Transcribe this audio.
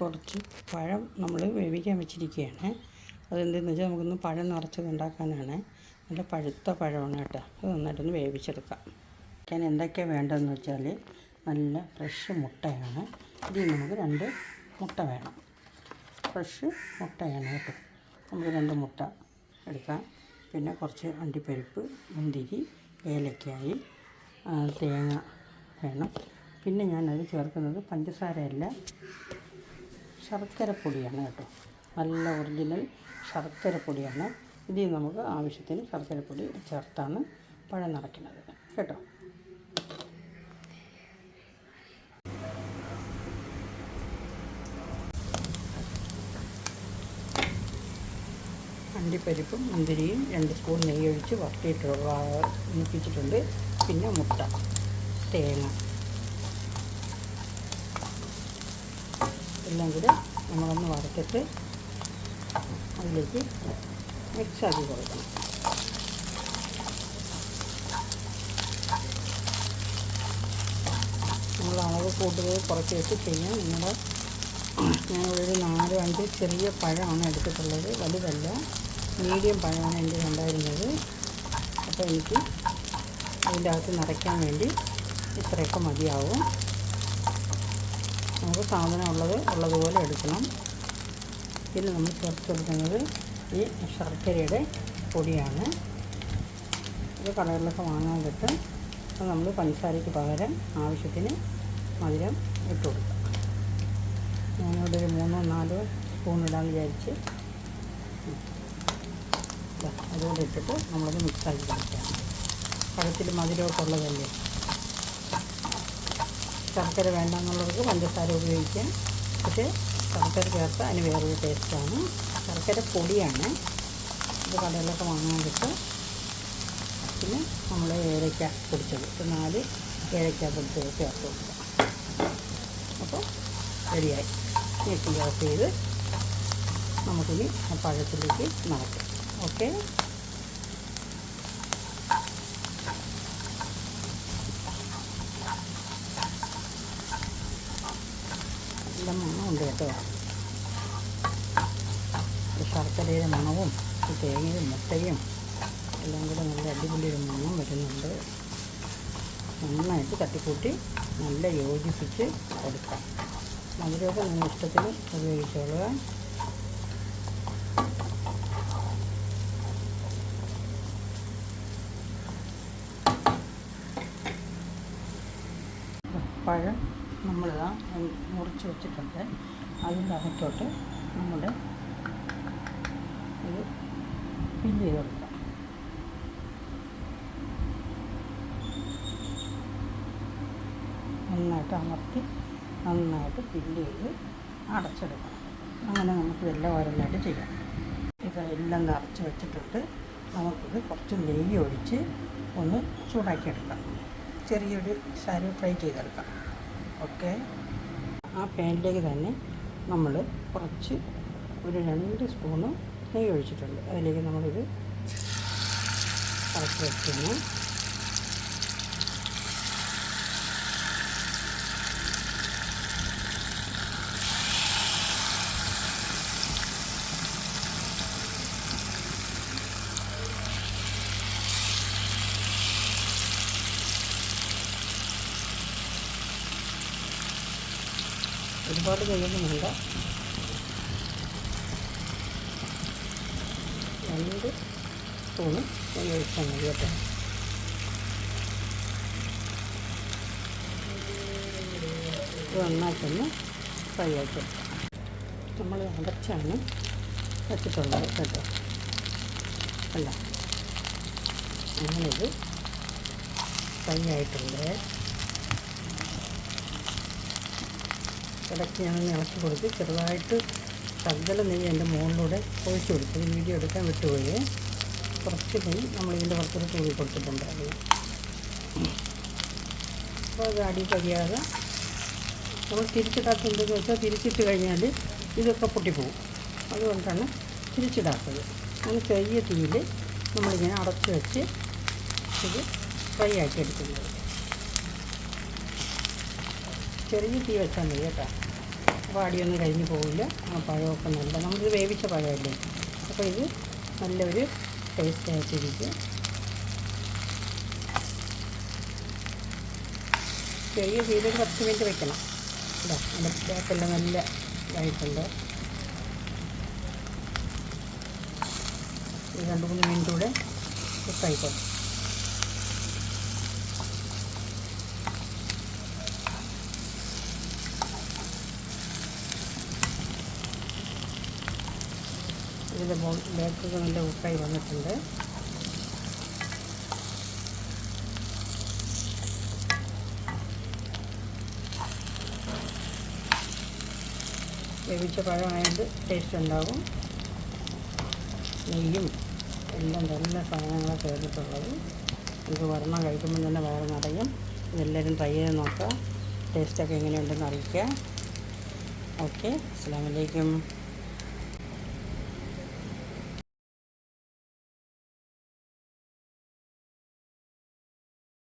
കുറച്ച് പഴം നമ്മൾ വേവിക്കാൻ വെച്ചിരിക്കുകയാണ്. അതെന്തെന്ന് വെച്ചാൽ നമുക്കൊന്ന് പഴം നിറച്ചതുണ്ടാക്കാനാണ് നല്ല പഴുത്ത പഴമാണ് കേട്ടോ. അത് നന്നായിട്ടൊന്ന് വേവിച്ചെടുക്കാം. ഞാൻ എന്തൊക്കെയാണ് വേണ്ടതെന്ന് വെച്ചാൽ നല്ല ഫ്രഷ് മുട്ടയാണ്. ഇതിൽ നമുക്ക് രണ്ട് മുട്ട വേണം. ഫ്രഷ് മുട്ടയാണ് കേട്ടോ. നമുക്ക് രണ്ട് മുട്ട എടുക്കാം. പിന്നെ കുറച്ച് അണ്ടിപ്പരിപ്പ് മുന്തിരി ഏലക്കായി തേങ്ങ വേണം. പിന്നെ ഞാനത് ചേർക്കുന്നത് പഞ്ചസാരയല്ല. ശർക്കര പൊടിയാണ് കേട്ടോ. നല്ല ഒറിജിനൽ ശർക്കര പൊടിയാണ്. ഇതിൽ നമുക്ക് ആവശ്യത്തിന് ശർക്കര പൊടി ചേർത്താണ് പഴം നിറയ്ക്കുന്നത് കേട്ടോ. അണ്ടിപ്പരിപ്പും മുന്തിരിയും രണ്ട് സ്പൂൺ നെയ്യ് ഒഴിച്ച് വറുത്തിട്ട് പിന്നെ മുട്ട തേങ്ങ. എല്ലാം കൂടെ നമ്മളൊന്ന് വറുത്തിട്ട് അതിലേക്ക് മിക്സ് ആക്കി കൊടുക്കണം. നമ്മൾ അളവ് കൂട്ടുകയോ കുറച്ച് വെച്ച് ചെയ്യാം നിങ്ങളുടെ ഒരു നാല് അഞ്ച് ചെറിയ പഴമാണ് എടുത്തിട്ടുള്ളത്. വലുതല്ല. മീഡിയം പഴമാണ് എന്റെ ഉണ്ടായിരുന്നത് അപ്പോൾ എനിക്ക് അതിന്റെ അകത്ത് നിറയ്ക്കാൻ വേണ്ടി ഇത്രയൊക്കെ മതിയാവും. നമുക്ക് സാധനം ഉള്ളത് ഉള്ളതുപോലെ എടുക്കണം. പിന്നെ നമ്മൾ ചേർത്ത് കൊടുക്കുന്നത് ഈ ശർക്കരയുടെ പൊടിയാണ്. ഇത് കടകളിലൊക്കെ വാങ്ങാൻ കിട്ടും. അപ്പം നമ്മൾ പഞ്ചസാരയ്ക്ക് പകരം ആവശ്യത്തിന് മധുരം ഇട്ട് കൊടുക്കാം. ഞാനിവിടെ ഒരു മൂന്നോ നാലോ സ്പൂൺ ഇടാൻ വിചാരിച്ച് അതുകൊണ്ട് ഇട്ടിട്ട് നമ്മളത് മിക്സാക്കി കൊടുക്കാം. പഴത്തിൽ മധുരമൊക്കെ ഉള്ളതല്ലേ? ശർക്കര വേണ്ടെന്നുള്ളവർക്ക് പഞ്ചസാര ഉപയോഗിക്കാം. പക്ഷേ ശർക്കര ചേർത്ത് അതിന് വേറൊരു ടേസ്റ്റാണ് ശർക്കര പൊടിയാണ്. ഇത് കടയിലൊക്കെ വാങ്ങാൻ കിട്ടും പിന്നെ നമ്മൾ ഏലയ്ക്ക പൊടിച്ചത്. ഒരു നാല് ഏലയ്ക്ക പൊടിച്ചത് ചേർത്ത് കൊടുക്കുക അപ്പോൾ റെഡിയായി. ഞെട്ടി ഓഫ് ചെയ്ത് നമുക്കിനി പഴത്തിലേക്ക് നടക്കാം. ഓക്കെ നല്ല കേട്ടോ ഈ ശർക്കരയുടെ മണവും ഈ തേങ്ങയും മുട്ടയും എല്ലാം കൂടെ നല്ല അടിപൊളി ഒരു മണം വരുന്നുണ്ട്. നന്നായിട്ട് തട്ടിക്കൂട്ടി നല്ല യോജിപ്പിച്ച് കൊടുക്കാം മധുരമൊക്കെ നിങ്ങൾ ഇഷ്ടത്തിന് ഉപയോഗിച്ചോളുക പഴം നമ്മളിതാ മുറിച്ച് വെച്ചിട്ടുണ്ട്. അതിന്റെ അകത്തോട്ട് നമ്മൾ ഇത് ഫില്ല് ചെയ്ത് കൊടുക്കാം. നന്നായിട്ട് അമർത്തി നന്നായിട്ട് ഫില്ല് ചെയ്ത് അടച്ചെടുക്കണം. അങ്ങനെ നമുക്ക് എല്ലാം ഓരോന്നായിട്ട് ചെയ്യാം. ഇതെല്ലാം നിറച്ച് വെച്ചിട്ടുണ്ട്. നമുക്കിത് കുറച്ച് നെയ്യ് ഒഴിച്ച് ഒന്ന് ചൂടാക്കിയെടുക്കാം ചെറിയൊരു സാരി ഫ്രൈ ചെയ്തെടുക്കാം. ഓക്കെ? ആ പാനിലേക്ക് തന്നെ നമ്മൾ കുറച്ച് ഒരു രണ്ട് സ്പൂണ് നെയ്യ് ഒഴിച്ചിട്ടുണ്ട്. അതിലേക്ക് നമ്മളിത് കറക്റ്റ് വെക്കുന്നു. ഒരുപാട് കഴിയൊന്നും വേണ്ട രണ്ട് സ്പൂണ് ഒന്ന് ഒഴിച്ചാൽ മതി കേട്ടോ. നന്നായിട്ടൊന്ന് ഫ്രൈ ആക്കി നമ്മൾ അടച്ചാണ് വെച്ചിട്ടുള്ളത് കേട്ടോ. അല്ല ഇത് ഫ്രൈ ആയിട്ടുണ്ട്. ഇടയ്ക്ക് ഞാൻ ഇളക്കി കൊടുത്ത് ചെറുതായിട്ട് ശകല നെയ്യ് എന്റെ മുകളിലൂടെ ഒഴിച്ചു കൊടുത്തു. വീഡിയോ എടുക്കാൻ വിട്ടുപോയി. കുറച്ച് നെയ്യ് നമ്മളിതിന്റെ പുറത്തോട്ട് തൂവി കൊടുത്തിട്ടുണ്ടായിരുന്നു അപ്പോൾ അത് അടി കഴിയാതെ നമ്മൾ തിരിച്ചിടാത്ത എന്തെന്ന് വെച്ചാൽ തിരിച്ചിട്ട് കഴിഞ്ഞാൽ ഇതൊക്കെ പൊട്ടിപ്പോവും. അതുകൊണ്ടാണ് തിരിച്ചിടാത്തത്. അങ്ങനെ ചെറിയ തീയിൽ നമ്മളിങ്ങനെ അടച്ച് വെച്ച് ഇത് ഫ്രൈ ആക്കി എടുക്കുന്നത്. ചെറിയ തീ വെച്ചാൽ മതി കേട്ടോ. അടിയൊന്നും കഴിഞ്ഞ് പോവില്ല. ആ പഴമൊക്കെ നല്ല നമ്മളിത് വേവിച്ച പഴമല്ലേ? അപ്പോൾ ഇത് നല്ലൊരു ടേസ്റ്റ് ആയിട്ടിരിക്കും ചെറിയ തീയിലൊരു പത്ത് മിനിറ്റ് വെക്കണം. ഇതാ അതിന്റെ ബാക്കെല്ലാം നല്ല ഇതായിട്ടുണ്ട്. രണ്ട് മൂന്ന് മിനിറ്റ് കൂടെ കുക്കായിക്കോട്ടെ ഇതിന്റെ ബാക്കൊക്കെ നല്ല ഉപ്പായി വന്നിട്ടുണ്ട്. വേവിച്ച പഴമായത് ടേസ്റ്റ് ഉണ്ടാകും നെയ്യും എല്ലാം നല്ല സാധനങ്ങളാണ് ചേർന്നിട്ടുള്ളത്. ഇത് വർണം കഴിക്കുമ്പോൾ തന്നെ വയറ് നിറയും. ഇതെല്ലാവരും ട്രൈ ചെയ്ത് നോക്കുക. ടേസ്റ്റൊക്കെ എങ്ങനെയുണ്ടെന്ന് അറിയിക്കുക. ഓക്കെ അസ്സാം വലൈക്കും